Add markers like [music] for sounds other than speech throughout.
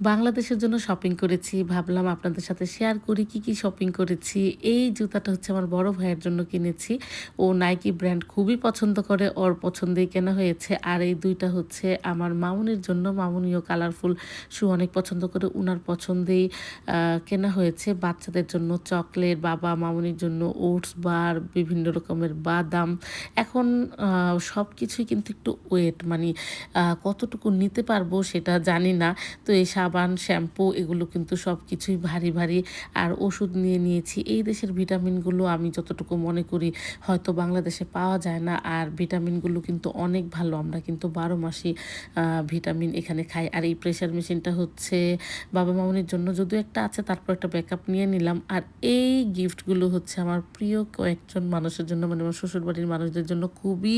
বাংলাদেশের জন্য শপিং করেছি, ভাবলাম আপনাদের সাথে শেয়ার করি, কি কি শপিং করেছি। এই জুতাটা হচ্ছে আমার বড় ভাইয়ের জন্য কিনেছি। ও নাইকি ব্র্যান্ড খুবই পছন্দ করে, ওর পছন্দেই কেনা হয়েছে। আর এই দুইটা হচ্ছে আমার মামুনির জন্য, মামুনিও কালারফুল শু অনেক পছন্দ করে, উনার পছন্দেই কেনা হয়েছে। বাচ্চাদের জন্য চকলেট বাবা মামুনির জন্য ওটস বার বিভিন্ন রকমের বাদাম। এখন সব কিছুই কিন্তু একটু ওয়েট মানে কতটুকু নিতে পারব সেটা জানি না। তো এই সাবান, শ্যাম্পু এগুলো কিন্তু সব কিছুই ভারী ভারী। আর ওষুধ নিয়ে নিয়েছি। এই দেশের ভিটামিনগুলো আমি যতটুকু মনে করি হয়তো বাংলাদেশে পাওয়া যায় না। আর ভিটামিনগুলো কিন্তু অনেক ভালো। আমরা কিন্তু বারো মাসই ভিটামিন এখানে খাই। আর এই প্রেশার মেশিনটা হচ্ছে বাবা মামনির জন্য যদিও একটা আছে, তারপর একটা ব্যাকআপ নিয়ে নিলাম। আর এই গিফটগুলো হচ্ছে আমার প্রিয় কয়েকজন মানুষের জন্য মানে আমার শ্বশুরবাড়ির মানুষদের জন্য খুবই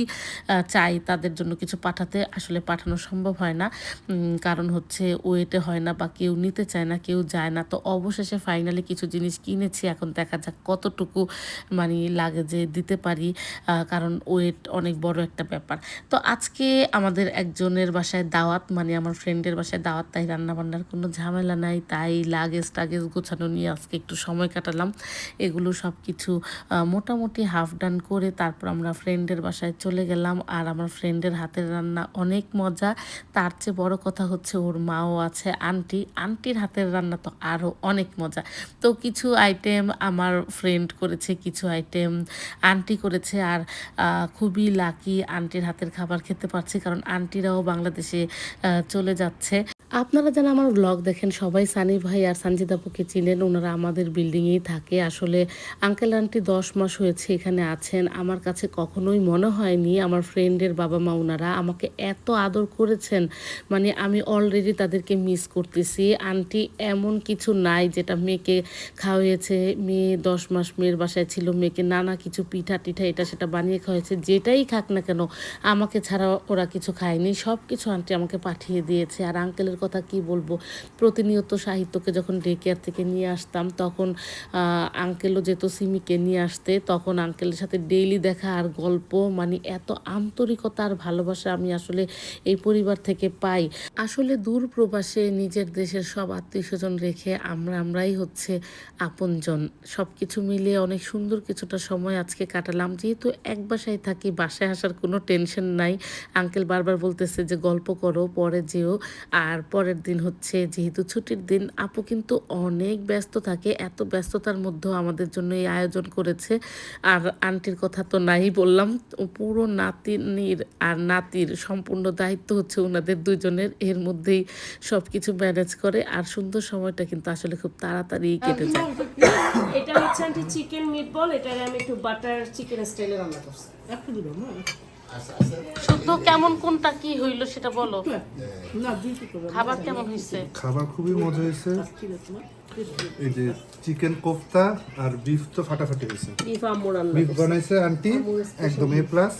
চাই তাদের জন্য কিছু পাঠাতে। আসলে পাঠানো সম্ভব হয় না। কারণ হচ্ছে ওয়েটে হয় না বা কেউ নিতে চায় না, কেউ যায় না। তো অবশেষে ফাইনালি কিছু জিনিস কিনেছি। এখন দেখা যাক কতটুকু মানে লাগে যে দিতে পারি কারণ ওয়েট অনেক বড় একটা ব্যাপার। তো আজকে আমাদের একজনের বাসায় দাওয়াত মানে আমার ফ্রেন্ডের বাসায় দাওয়াত, তাই রান্নাবান্নার কোনো ঝামেলা নাই। তাই লাগেজ টাগেজ গোছানো নিয়ে আজকে একটু সময় কাটালাম। এগুলো সব কিছু মোটামুটি হাফ ডান করে তারপর আমরা ফ্রেন্ডের বাসায় চলে গেলাম। আর আমার ফ্রেন্ডের হাতের রান্না অনেক মজা। তার চেয়ে বড় কথা হচ্ছে ওর মাও আছে। আন্টি, আন্টির হাতের রান্না তো আরও অনেক মজা। তো কিছু আইটেম আমার ফ্রেন্ড করেছে, কিছু আইটেম আন্টি করেছে আর খুবই লাকি আন্টির হাতের খাবার খেতে পারছি কারণ আন্টিরাও বাংলাদেশে চলে যাচ্ছে। আপনারা যারা আমার ব্লগ দেখেন, সবাই সানি ভাই আর সঞ্জিত আপুকে চিনেন, ওনারা আমাদের বিল্ডিংয়েই থাকে। আসলে আঙ্কেল আন্টি দশ মাস হয়েছে এখানে আছেন, আমার কাছে কখনোই মনে হয়নি আমার ফ্রেন্ডের বাবা মা ওনারা আমাকে এত আদর করেছেন। মানে আমি অলরেডি তাদেরকে মিস করতেছি। আন্টি এমন কিছু নাই যেটা মেয়েকে খাওয়িয়েছে। মেয়ে দশ মাস মেয়ের বাসায় ছিল, মেয়েকে নানা কিছু পিঠা টিঠা এটা সেটা বানিয়ে খাওয়াইছে যেটাই খাক না কেন, আমাকে ছাড়া ওরা কিছু খায়নি। সব কিছু আন্টি আমাকে পাঠিয়ে দিয়েছে। আর আঙ্কেলের কথা কি বলব? প্রতিনিয়ত সাহিত্যকে যখন ডে কেয়ার থেকে নিয়ে আসতাম, তখন আঙ্কেলও যেত সিমিকে নিয়ে আসতে, তখন আঙ্কেলের সাথে ডেইলি দেখা আর গল্প মানে এত আন্তরিকতা আর ভালোবাসা আমি আসলে এই পরিবার থেকে পাই। আসলে দূর প্রবাসে নিজের দেশের সব আত্মীয় স্বজন রেখে আমরা, আমরাই হচ্ছে আপনজন। সব কিছু মিলিয়ে অনেক সুন্দর কিছুটা সময় আজকে কাটালাম। যেহেতু এক বাসায় থাকি, বাসায় আসার কোনো টেনশন নাই। আঙ্কেল বারবার বলতেছে যে, গল্প করো, পরে যেও। আর পরের দিন হচ্ছে যেহেতু ছুটির দিন আপু কিন্তু অনেক ব্যস্ত থাকে এত ব্যস্ততার মধ্যেও আমাদের জন্য এই আয়োজন করেছে। আর আন্টির কথা তো নাই বললাম পুরো নাতিনির আর নাতির সম্পূর্ণ দায়িত্ব হচ্ছে ওনাদের দুজনের এর মধ্যেই সব কিছু ম্যানেজ করে। আর সুন্দর সময়টা কিন্তু আসলে খুব তাড়াতাড়ি কেটে যায়। এটা হচ্ছে আন্টি চিকেন মিটবল এটা আমি একটু বাটার চিকেন স্টাইলে রান্না করছি। শুদ্ধ কেমন কোনটা কি হইল সেটা বলো। খাবার কেমন হয়েছে খাবার খুবই মজা হয়েছে এই যে চিকেন কোফতা আর বিফ তো ফাটাফাটি হয়েছে বিফ বানাইছে আন্টি একদম এ প্লাস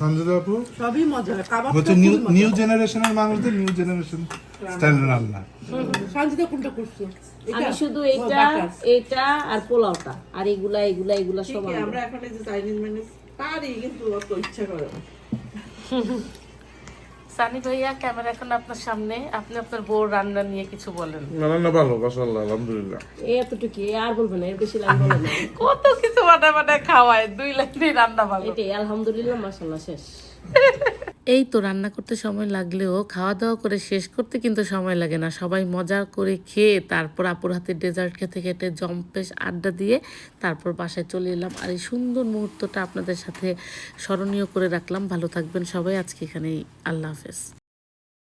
সঞ্জয় আপু? সবই মজা। হচ্ছে নিউ নিউ জেনারেশনের মানুষদের নিউ জেনারেশন রান্না। শান্তিতে কোনটা করছ? আমি শুধু এইটা এটা আর পোলাওটা। আর এগুলা এগুলা এগুলা সব আমরা এখন এই যে চাইনিজ মেনু পারি কিন্তু অত ইচ্ছা করে না। সানি ভাইয়া ক্যামেরা এখন আপনার সামনে। আপনি আপনার বউ রান্না নিয়ে কিছু বলেন। রান্না ভালো মাসাল্লাহ আলহামদুলিল্লাহ। এই এতটুকু আর বলবে না এর বেশি লাইন না। [laughs] কত কিছু বানায় বানায় খাওয়ায় দুই লাইনে রান্না ভালো। এটাই আলহামদুলিল্লাহ মাশাল্লাহ শেষ। [laughs] এই তো রান্না করতে সময় লাগলেও খাওয়া দাওয়া করে শেষ করতে কিন্তু সময় লাগে না। সবাই মজা করে খেয়ে তারপর আপুর হাতে ডেজার্ট খেতে খেতে জম্পেশ আড্ডা দিয়ে তারপর বাসায় চলে এলাম। আর এই সুন্দর মুহূর্তটা আপনাদের সাথে স্মরণীয় করে রাখলাম। ভালো থাকবেন সবাই। আজকে এখানেই। আল্লাহ হাফেজ।